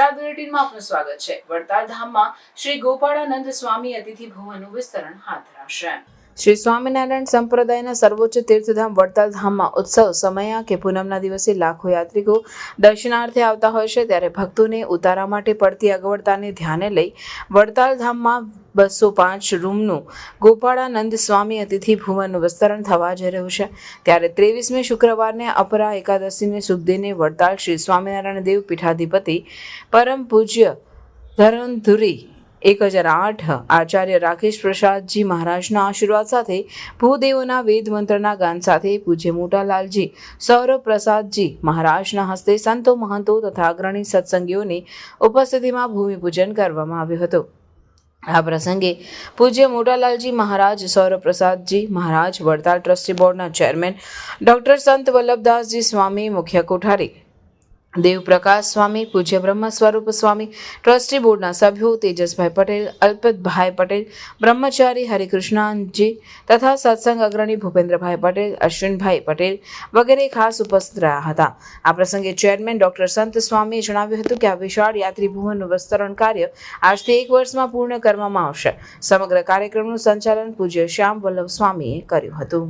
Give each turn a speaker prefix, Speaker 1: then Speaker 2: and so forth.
Speaker 1: ગુજરાત બુલેટિનમાં આપનું સ્વાગત છે. વડતાલ ધામમાં શ્રી ગોપાળાનંદ સ્વામી અતિથિ ભવનનું વિસ્તરણ હાથ ધરાશે. શ્રી સ્વામિનારાયણ સંપ્રદાયના સર્વોચ્ચ તીર્થધામ વડતાલ ધામમાં ઉત્સવ સમયા કે પૂનમના દિવસે લાખો યાત્રિકો દર્શનાર્થે આવતા હોય છે, ત્યારે ભક્તોને ઉતારા માટે પડતી અગવડતાને ધ્યાને લઈ વડતાલ ધામમાં બસો પાંચ રૂમનું ગોપાળાનંદ સ્વામી અતિથિ ભુવનનું વિસ્તરણ થવા જઈ રહ્યું છે. ત્યારે ત્રેવીસમી શુક્રવારને અપરા એકાદશીને શુભદિને વડતાલ શ્રી સ્વામિનારાયણ દેવ પીઠાધિપતિ પરમ પૂજ્ય ધરણધુરી એક હજાર આઠ આચાર્ય રાકેશ પ્રસાદજી મહારાજના આશીર્વાદ સાથે ભૂદેવોના વેદ મંત્રના ગાન સાથે પૂજ્ય મોટાલાલજી સૌરભ પ્રસાદજી મહારાજના હસ્તે સંતો મહંતો તથા અગ્રણી સત્સંગીઓની ઉપસ્થિતિમાં ભૂમિપૂજન કરવામાં આવ્યું હતું. આ પ્રસંગે પૂજ્ય મોટાલાલજી મહારાજ સૌરભ પ્રસાદજી મહારાજ, વડતાલ ટ્રસ્ટી બોર્ડના ચેરમેન ડોક્ટર સંત વલ્લભદાસજી સ્વામી મુખ્ય કોઠારી દેવપ્રકાશ સ્વામી, પૂજ્ય બ્રહ્મ સ્વરૂપ સ્વામી, ટ્રસ્ટી બોર્ડના સભ્યો તેજસભાઈ પટેલ અલ્પતભાઈ પટેલ, બ્રહ્મચારી હરિકૃષ્ણજી તથા સત્સંગ અગ્રણી ભૂપેન્દ્રભાઈ પટેલ, અશ્વિનભાઈ પટેલ વગેરે ખાસ ઉપસ્થિત રહ્યા હતા. આ પ્રસંગે ચેરમેન ડોક્ટર સંત સ્વામીએ જણાવ્યું હતું કે આ વિશાળ યાત્રી ભુવનનું વિસ્તરણ કાર્ય આજથી એક વર્ષમાં પૂર્ણ કરવામાં આવશે. સમગ્ર કાર્યક્રમનું સંચાલન પૂજ્ય શ્યામ વલ્લભ સ્વામીએ કર્યું હતું.